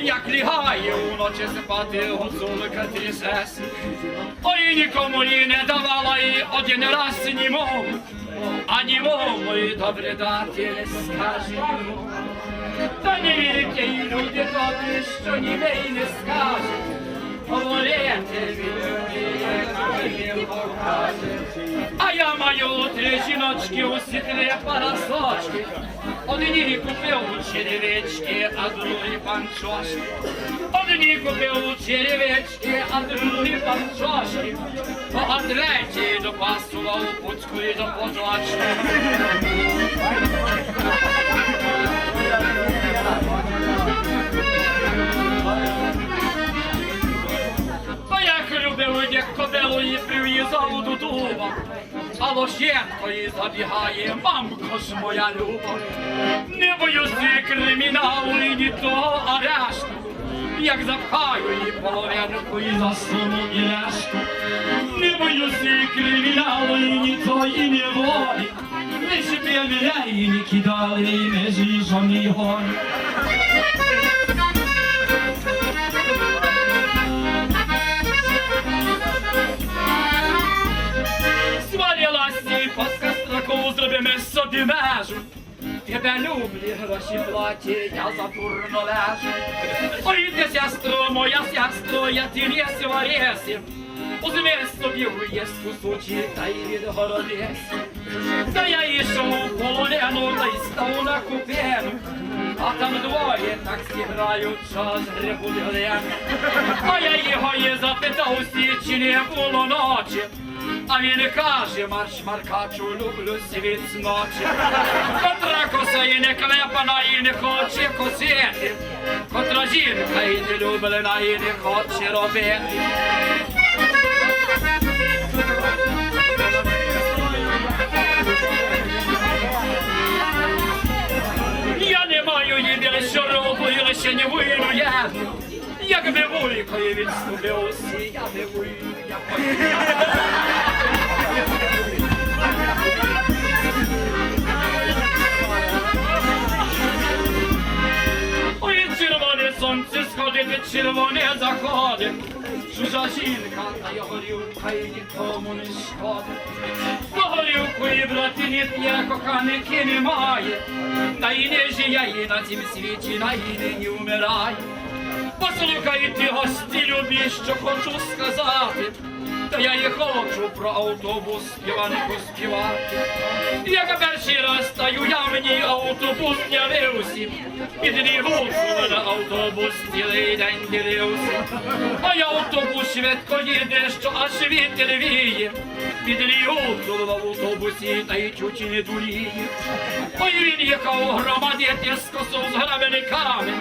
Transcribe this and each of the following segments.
як лягає уночі спати гуцулка трісес. Ой, нікому їй не давала і один раз ні мов, а ні мов мої добрі дати не. Та не вірте, й люди добрі, що ніде й не скаже. говорите, покаже. А я маю три жіночки, усі три парасочки. Одні купив у черевички, а другий панчошки. Одні купив у черевички, а другий панчошки. А третій допасував пуцьку і до поточки. Як як прив'язав до дуба, а лошенко їй забігає, мамко ж моя люба. Не боюся криміналу і ні того арешту, як запхаю її половинку і засуну і решту. Не боюся криміналу і ні тої неволі, ми ж білі не кидали і не жіжом ні горі. Тебе люблю, гроші платі, я за дурно лежу. Ой, ти, сестро, моя сестро, я ти не сварєсі. Узми собі уїзд кусочі, та й відгородись. Та я йшов у полону, та й став на купену. А там двоє так зіграють, час грибуть глен. А я його і запитав, чи не було ночі. А він каже, марш маркачу, люблю світ ночі. Котра коса і не клепана, і не хоче косити. Котра жінка і не люблена, і не хоче робити. Я не маю єдине, що роблю, і лише не вийду я. Якби вуликою відступив усі, я не вийду, я Ой, червоне сонце сходить, червоне заходить. Чужа жінка, та я горілка і нікому не шкодить. Бо горілку і брати не п'є, коханики немає. Та і не жиє і на цім світі, на і вмирає. Послухайте, гості любі, що хочу сказати. Та я і хочу про автобус співанку співати. Як перший раз стаю, я мені автобус явився. Дві гуцули на автобус цілий день ділився. А я автобус швидко їде, що аж вітер віє. Під гуцули в автобусі та й чуть не дуріє. Ой, він їхав громадити з косов з грабениками.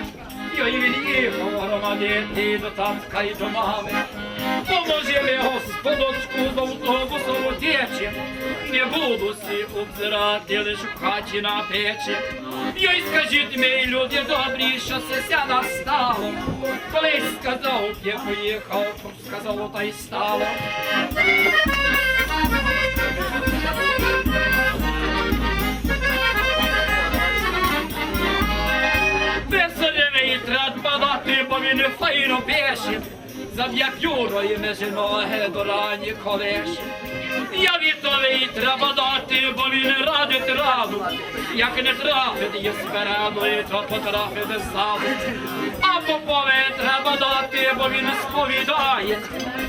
Їхав громадити до татка й до мами. Поможи господочку з автобусу утечі, не буду сі обзирати лиш в хаті на печі. Йой, скажіть мій люди добрі, що це ся настало. Колись сказав, я поїхав, сказав, та й стало. Він файно пеше. Заб'є п'юро і межі ноги до рані колеші. Я вітовий треба дати, бо він радить раду. Як не трафить є спереду, то потрафить ззаду. А попове треба дати, бо він сповідає.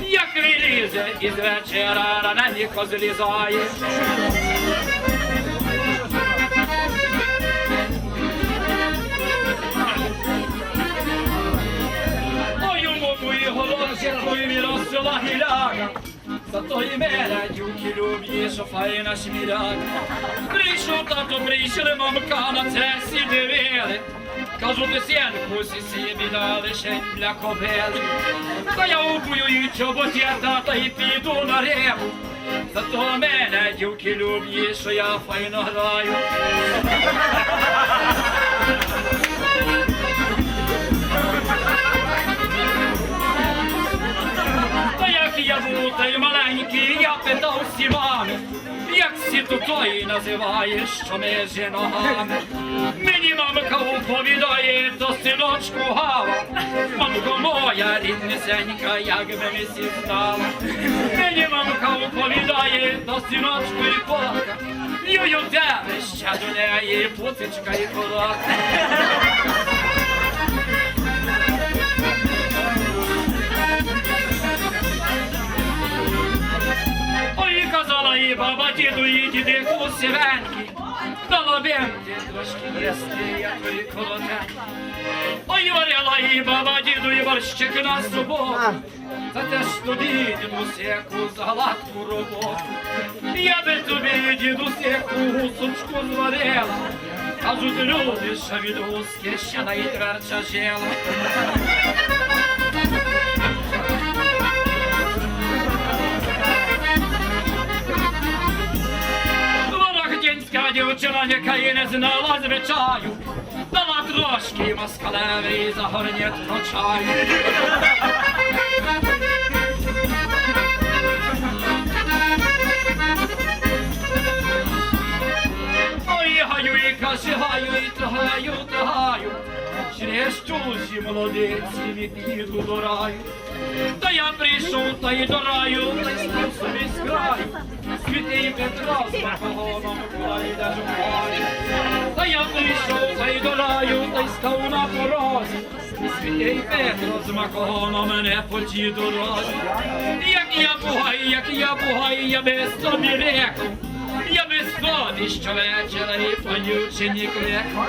Як вилізе, із вечора раненько злізає. Зато і мене дюки любі, що файна шміляга. Прийшов тато, прийшли мамка на це сі дивили. Кажу, ти сінку сі собі дали ще для кобили. Та я упую і чоботя, та й піду на реву. Зато мене дюки любі, що я файно граю. Та як я був маленький, я питав всі мами, як всі тут тої називаєш, що ми жіногами. Мені мамка оповідає, то синочку гава, моя ріднесенька, як би ми сі стала. Мені мамка оповідає до синочку і кока. Юю тебе ще до неї пуцечка і колока. І баба діду, і діди сивенькі, дала бенти трошки їсти, я твої колотенькі. Ой, варила і баба діду, і борщик на суботу, за те ж тобі, дідусь, яку загладку роботу. Я би тобі, дідусь, яку гусочку зварила, кажуть люди, що від гуски ще найтверча жила. Дівчина, не знала звичаю, дала трошки москалеві за горнєтко чаю. Ой, гаю і каші, гаю і тагаю, тагаю, через чужі молодиці від'їду до раю. Та я прийшов, та й до раю, та й став собі з краю. Святий з Макогоном край. Та я прийшов, та й до раю, та й став на порозі. Святий Петро з Макогоном мене по тій дорозі. Як я бугай, як я бугай, я без собі реку. Я без собі щовечора і понючені клеку.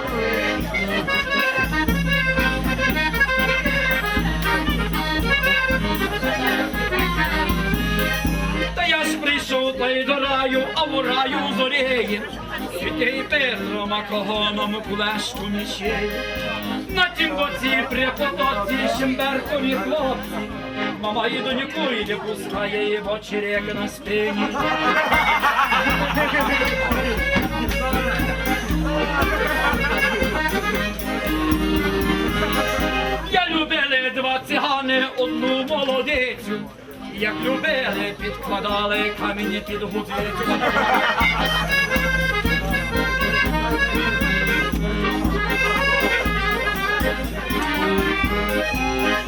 Та й до раю, а в раю зоріє. Святий Петро макогоном кулешку міщеє. На тім боці при потоці щемберкові хлопці. Мама і доньку й не пускає, бо черек на спині. Я любили два цигани, одну молодицю. Як любили, підкладали камінь під гудзицю.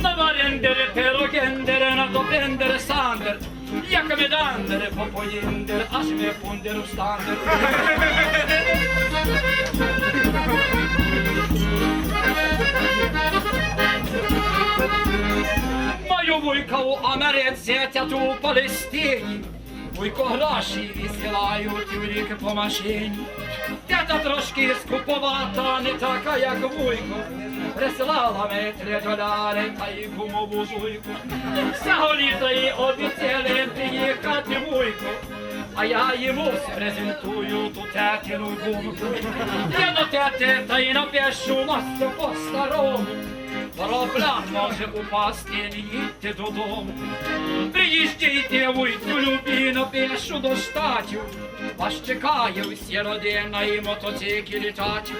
На варендере, перогендере, на допендере, сандер. Як ми дандере, попоїндер, аж ми пундеру стандер. Маю вуйка у Америці, тяту у Палестині. Вуйко гроші відсилають у рік по машині. Тята трошки скуповата, не така, як вуйко. Присилала ми три доляри та й гумову жуйку. Всього літа й обіцяли приїхати вуйко. А я йому презентую ту тетину гумку. Я до тети та й напишу масу по-старому. Пароплан може упасти, їдьте додому. Приїжджайте, вуйку, любі, напишу до штатів. Вас чекає всі родина і мотоцикл літачів.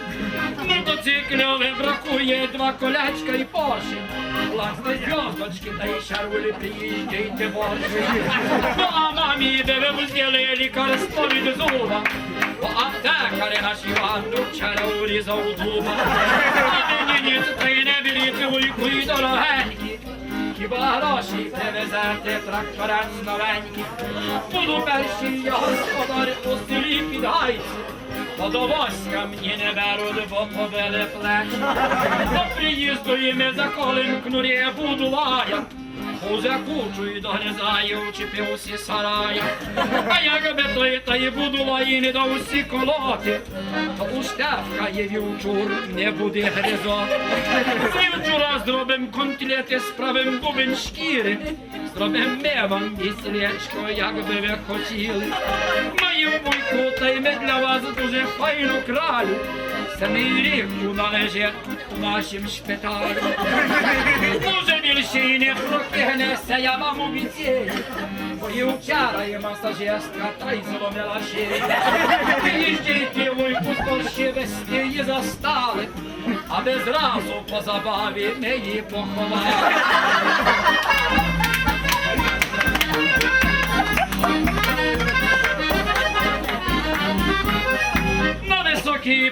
Мотоциклів бракує два колечка і поршень. Власне зв'язочки та й шарулі приїжджайте боже. Ну а мамі, де ви взяли лікарство від зуба. Бо аптекарі наш Іван вчора урізав дуба. А мені ніц та й не біліти вуйку і дорогенькі. Хіба гроші привезете тракторець новенький? Буду перший я господар у селі під гайці. До войска мені не беруть, бо побили плечі. До приїзду і ми за колем кнурі буду лаять. Кучу і догризаю, чіпився сарая. А як би той та й буду лаїни до усі колоти, то у штавка є вівчур, не буде гризот. З вівчура зробим контлети, справим бубен шкіри, зробим ми вам віслечко, як би ви хотіли. Маю буйку, та й ми для вас дуже файну кралю. Самий рік належить у нашім шпиталі. Може більше і не прокигнеся, я вам обіцяю. Бо і вчора є масажистка, та й зломила шию. Приїжджайте, вуйку, скорше вести її застали, аби зразу по забаві ми її поховали.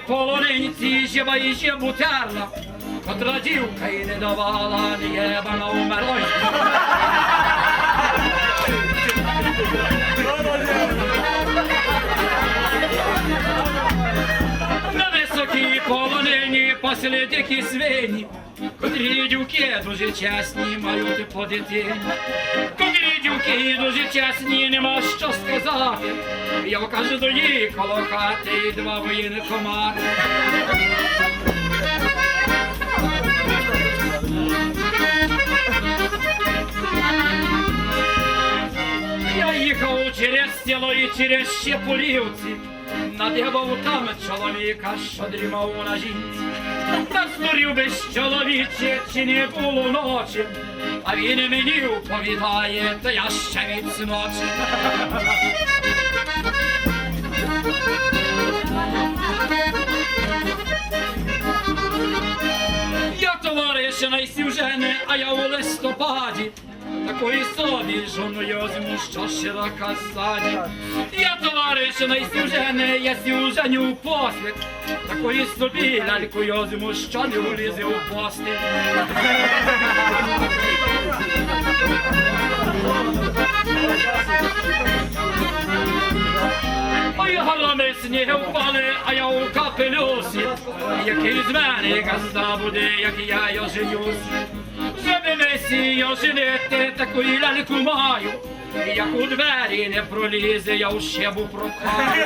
Полонинці ще бутерла, котра дівка й не давала, не єбана умерла. На високій полонині пасли дикі свині, котрі дівки дуже чесні мають по дитині. Дівки дуже чесні, нема що сказати. Я кажу до їх коло хати два воєнкомати. Я їхав через село і через Щепулівці, надибав там чоловіка, що дрімав на жінці. Здурів без чоловіче, чи не було ночі, а він мені оповідає, то я ще від ночі. Я товариш найсів а я у листопаді. Такої собі жоною зиму, що широка ззаді. Я товариш найсів я сюженю послід. Такої собі лялькою зиму, що не влізе у постіль. Ой, галами сніги впали, а я у капелюсі. Який з мене газда буде, як я його женюсь. Żeby месі оженити, таку ляльку маю. Як у двері не пролізе, я у щебу пропхаю.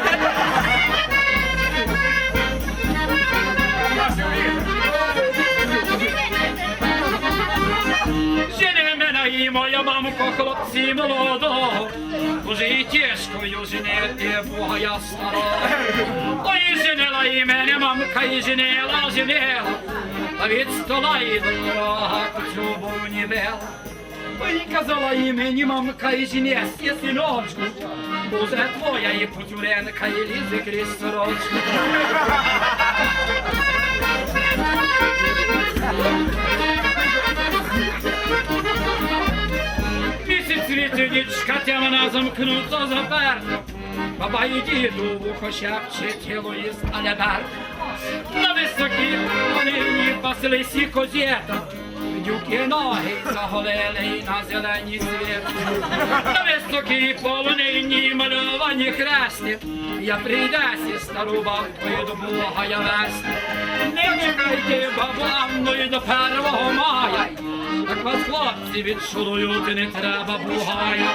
Моя мамко, хлопці молодого, Уже і тяжкою женити Бога я старого. Ой, женила і мене мамка, і женила, женила, а від стола і до порога поцюбу не вела. Ой, казала і мені мамка, і женеться, синочку, Уже твоя і путюренка, і лізе крізь сорочку. Місяць світинічка темна замкнуто заперто. Баба і діду вухо шепче тіло із алябер. На високій полонині паслися козєта. Дюки ноги заголили на зелені світ. На високій полонині мальовані хрести. Я прийдесі стару бабкою до Бога я вести. Не чекайте бабанною до первого мая. Вас хлопці відшурують, не треба бугая.